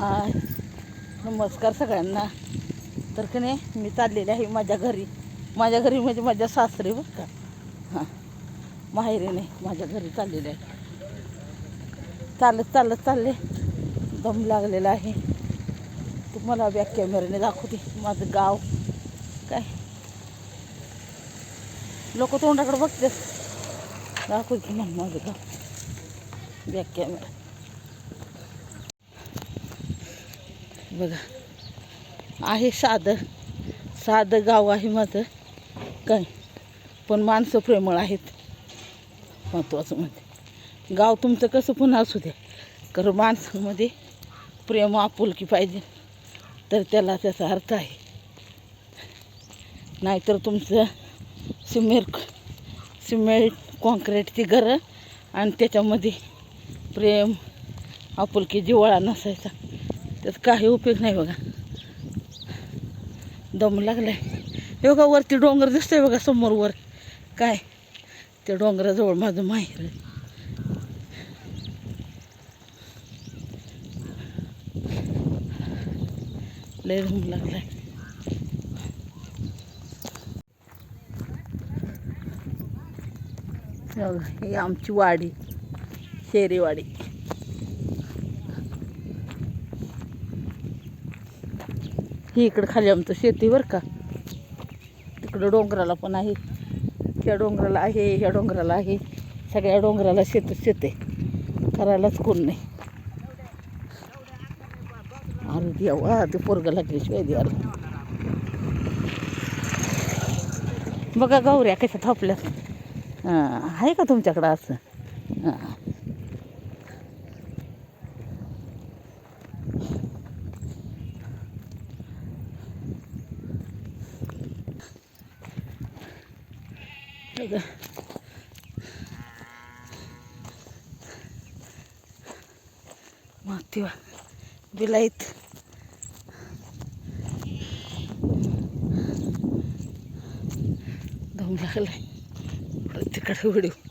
हाय. नमस्कार सगळ्यांना. तर की नाही मी चाललेली आहे माझ्या घरी. माझ्या घरी म्हणजे माझ्या सासरी बरं का. हां. माहेरी नाही माझ्या घरी चाललेले आहे. चालत चालत चालले. दम लागलेला आहे. तुम्हाला बॅक कॅमेऱ्याने दाखवते माझं गाव. काय? लोक तोंडाकडे बघते दाखवते की मग माझं गाव. Back camera. बघा. आहे साधं. साधं गाव आहे माझं. काय? पण माणसं प्रेमळ आहेत. महत्त्वाचं म्हणजे. गाव तुमचं कसं पण असू द्या. कारण माणसांमध्ये प्रेम आपुलकी पाहिजे. तर त्याला त्याचा अर्थ आहे. नाहीतर तुमचं सिमेंट सिमेंट कॉन्क्रीटची घरं आणि त्याच्यामध्ये प्रेम आपुलकी जिव्हाळा नसायचा. त्यात काही उपयोग नाही बघा. दम लागलाय. हे बघा वरती डोंगर दिसतोय बघा समोर वर. काय? त्या डोंगराजवळ माझं माहेर आहे. लय दम लागलाय. हे ही आमची वाडी शेरीवाडी. ही इकडं खाली आमचं शेती बरं का. तिकडं डोंगराला पण आहे. त्या डोंगराला आहे ह्या डोंगराला आहे. सगळ्या डोंगराला शेत शेत आहे. करायलाच कोण नाही. अरे देवा ते पोरगं लागल्याशिवाय द्यायला बघा गौऱ्या कशा थापल्या. हां आहे का तुमच्याकडं असं? हां. माती वा बिलाईत. दम लागलाय. तिकडे व्हिडिओ